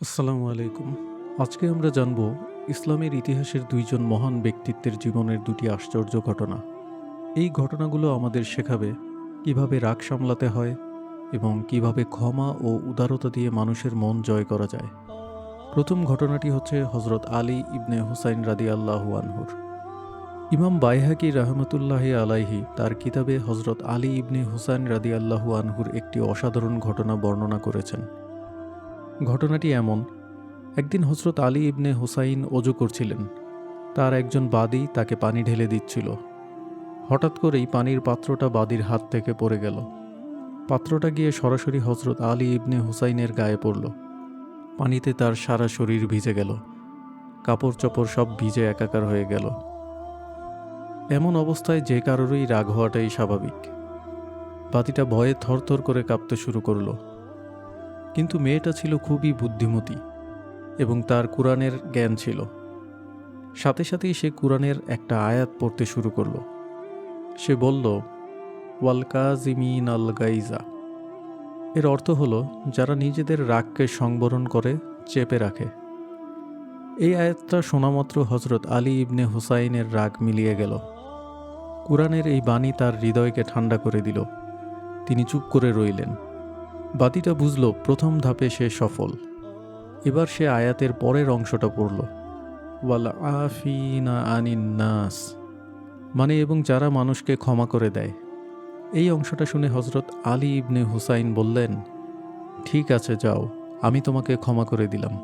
আসসালামু আলাইকুম। আজকে আমরা জানব ইসলামের ইতিহাসের দুইজন মহান ব্যক্তিত্বের জীবনের দুটি আশ্চর্য ঘটনা। এই ঘটনাগুলো আমাদের শেখাবে কীভাবে রাগ সামলাতে হয় এবং কীভাবে ক্ষমা ও উদারতা দিয়ে মানুষের মন জয় করা যায়। প্রথম ঘটনাটি হচ্ছে হজরত আলী ইবনে হুসাইন রাদি আল্লাহু আনহুর। ইমাম বাইহাকি রহমতুল্লাহ আলাইহি তার কিতাবে হজরত আলী ইবনে হুসাইন রাদি আল্লাহু আনহুর একটি অসাধারণ ঘটনা বর্ণনা করেছেন। ঘটনাটি এমন। একদিন হজরত আলী ইবনে হুসাইন অজু করছিলেন। তার একজন বাদী তাকে পানি ঢেলে দিচ্ছিল। হঠাৎ করেই পানির পাত্রটা বাদির হাত থেকে পড়ে গেল। পাত্রটা গিয়ে সরাসরি হজরত আলী ইবনে হুসাইনের গায়ে পড়ল। পানিতে তার সারা শরীর ভিজে গেল। কাপড় চোপড় সব ভিজে একাকার হয়ে গেল। এমন অবস্থায় যে কারোরই রাগ হওয়াটাই স্বাভাবিক। বাতিটা ভয়ে থরথর করে কাঁপতে শুরু করল। কিন্তু মেয়েটা ছিল খুবই বুদ্ধিমতী এবং তার কোরআনের জ্ঞান ছিল। সাথে সাথেই সে কোরআনের একটা আয়াত পড়তে শুরু করল। সে বলল, ওয়াল কাজিমিন আল গাইজা এর অর্থ হলো, যারা নিজেদের রাগকে সংবরণ করে, চেপে রাখে। এই আয়াতটা শোনামাত্র হজরত আলী ইবনে হুসাইনের রাগ মিলিয়ে গেল। কোরআনের এই বাণী তার হৃদয়কে ঠান্ডা করে দিল। তিনি চুপ করে রইলেন। বাতিটা বুঝল প্রথম ধাপে সে সফল। এবার সে আয়াতের পরের অংশটা পড়ল। ওয়াল আফিনা আনিন নাস। মানে এবং যারা মানুষকে ক্ষমা করে দেয়। এই অংশটা শুনে হজরত আলী ইবনে হুসাইন বললেন, ঠিক আছে, যাও, আমি তোমাকে ক্ষমা করে দিলাম।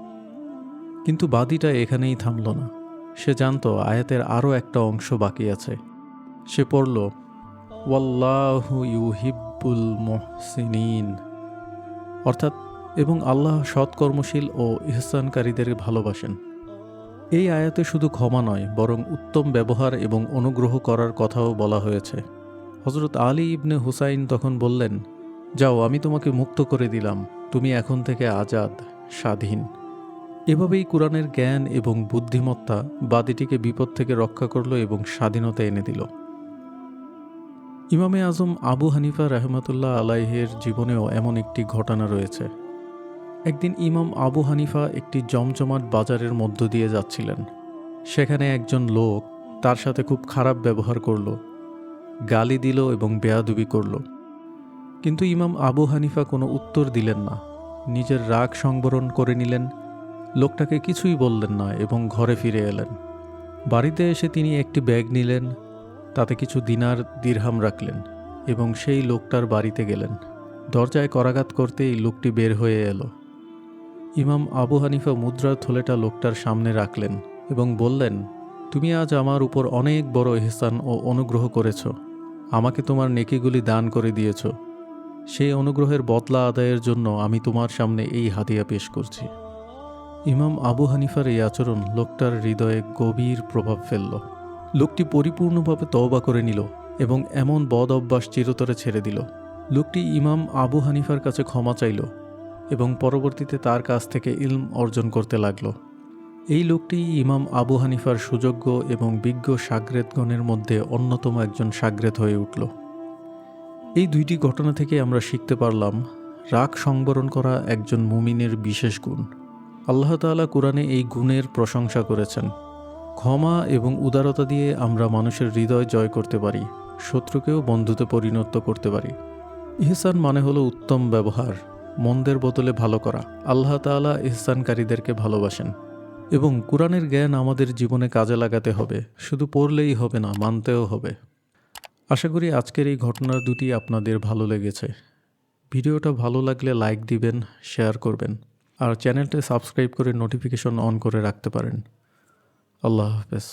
কিন্তু বাদীটা এখানেই থামল না। সে জানত আয়াতের আরও একটা অংশ বাকি আছে। সে পড়ল, ওয়াল্লাহু ইউহিব্বুল মুহসিনিন। অর্থাৎ, এবং আল্লাহ সৎকর্মশীল ও ইহসানকারীদের ভালোবাসেন। এই আয়াতে শুধু ক্ষমা নয়, বরং উত্তম ব্যবহার এবং অনুগ্রহ করার কথাও বলা হয়েছে। হজরত আলী ইবনে হুসাইন তখন বললেন, যাও, আমি তোমাকে মুক্ত করে দিলাম। তুমি এখন থেকে আজাদ, স্বাধীন। এভাবেই কোরআনের জ্ঞান এবং বুদ্ধিমত্তা বাদীটিকে বিপদ থেকে রক্ষা করল এবং স্বাধীনতা এনে দিল। ইমামে আজম আবু হানিফা রহমতুল্লাহ আলাইহের জীবনেও এমন একটি ঘটনা রয়েছে। একদিন ইমাম আবু হানিফা একটি জমজমাট বাজারের মধ্য দিয়ে যাচ্ছিলেন। সেখানে একজন লোক তার সাথে খুব খারাপ ব্যবহার করল, গালি দিল এবং বেয়াদুবি করল। কিন্তু ইমাম আবু হানিফা কোনো উত্তর দিলেন না। নিজের রাগ সংবরণ করে নিলেন, লোকটাকে কিছুই বললেন না এবং ঘরে ফিরে এলেন। বাড়িতে এসে তিনি একটি ব্যাগ নিলেন তাতে কিছু দিনার দিরহাম রাখলেন এবং সেই লোকটার বাড়িতে গেলেন। দরজায় করাঘাত করতেই লোকটি বের হয়ে এলো। ইমাম আবু হানিফা মুদ্রার থলেটা লোকটার সামনে রাখলেন এবং বললেন, তুমি আজ আমার উপর অনেক বড় এহসান ও অনুগ্রহ করেছ। আমাকে তোমার নেকিগুলি দান করে দিয়েছ। সেই অনুগ্রহের বদলা আদায়ের জন্য আমি তোমার সামনে এই হাতিয়া পেশ করছি। ইমাম আবু হানিফার এই আচরণ লোকটার হৃদয়ে গভীর প্রভাব ফেলল। লোকটি পরিপূর্ণভাবে তওবা করে নিল এবং এমন বদ অভ্যাস চিরতরে ছেড়ে দিল। লোকটি ইমাম আবু হানিফার কাছে ক্ষমা চাইল এবং পরবর্তীতে তার কাছ থেকে ইলম অর্জন করতে লাগল। এই লোকটি ইমাম আবু হানিফার সুযোগ্য এবং বিজ্ঞ সাগ্রেদগণের মধ্যে অন্যতম একজন সাগ্রেদ হয়ে উঠল। এই দুইটি ঘটনা থেকে আমরা শিখতে পারলাম, রাগ সংবরণ করা একজন মুমিনের বিশেষ গুণ। আল্লাহ তাআলা কোরআনে এই গুণের প্রশংসা করেছেন। ক্ষমা এবং উদারতা দিয়ে আমরা মানুষের হৃদয় জয় করতে পারি, শত্রুকেও বন্ধুতে পরিণত করতে পারি। ইহসান মানে হলো উত্তম ব্যবহার, মন্দের বদলে ভালো করা। আল্লাহ তাআলা ইহসানকারীদেরকে ভালোবাসেন। এবং কোরআনের জ্ঞান আমাদের জীবনে কাজে লাগাতে হবে, শুধু পড়লেই হবে না, মানতেও হবে। আশা করি আজকের এই ঘটনার দুটি আপনাদের ভালো লেগেছে। ভিডিওটা ভালো লাগলে লাইক দিবেন, শেয়ার করবেন। আর চ্যানেলটা সাবস্ক্রাইব করে নোটিফিকেশন অন করে রাখতে পারেন। আল্লাহ হাফেজ